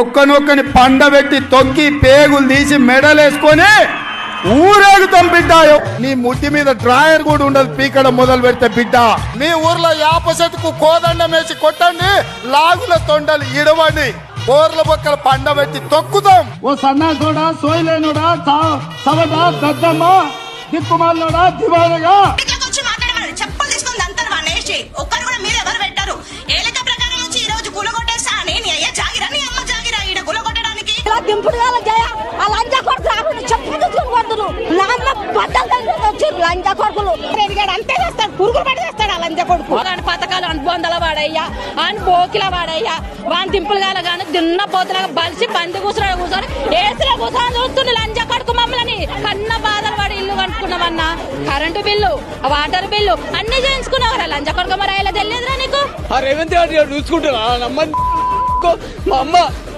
ఒక్కనొక్కని పండబెట్టి తొక్కి పేగులు తీసి మెడలేసుకొని ఊరేగుతాం బిడ్డ. నీ ముట్టి మీద డ్రాయర్ కూడా ఉండదు పీకడం మొదలు పెడితే బిడ్డ. మీ ఊర్లో యాప చెట్టుకు కోదండం వేసి కొట్టండి లాగుల తొండలు ఇడవండి. బోర్ల బొక్కల పండబెట్టి తొక్కుతాం. ఓ సన్నాసుడా సోయలేనుడా సవడా దద్దమ్మ దిక్కుమాలోడా దివానగా వేల జయ ఆ లంజా కొడుకు రాకుండా చెప్పు తీసుకుని నాన్న తగిలి వచ్చారు లంజా కొడుకులు. ఎదిగాడు అంతే చేస్తాడు పురుగులు పడి చేస్తాడు ఆ లంజ కొడుకు. వాని పథకాలు అనుబంధాల వాడయ్యా అని బోకిల వాడయ్యా. వాని దింపులు గాల గాని దిన్న పోతులాగా బలిసి బంది కూర్చున్నాడు కూర్చొని ఏసులో కూర్చొని చూస్తుంది లంజ కొడుకు మమ్మల్ని. కన్న బాధలు వాడి ఇల్లు కనుక్కున్నామన్నా కరెంటు బిల్లు వాటర్ బిల్లు అన్ని చేయించుకున్నావు లంజ కొడుకు మరి అయ్యేలా తెలియదురా నీకు? ఆ రేవంత్ రెడ్డి గారు చూసుకుంటారా నమ్మ మా అమ్మ.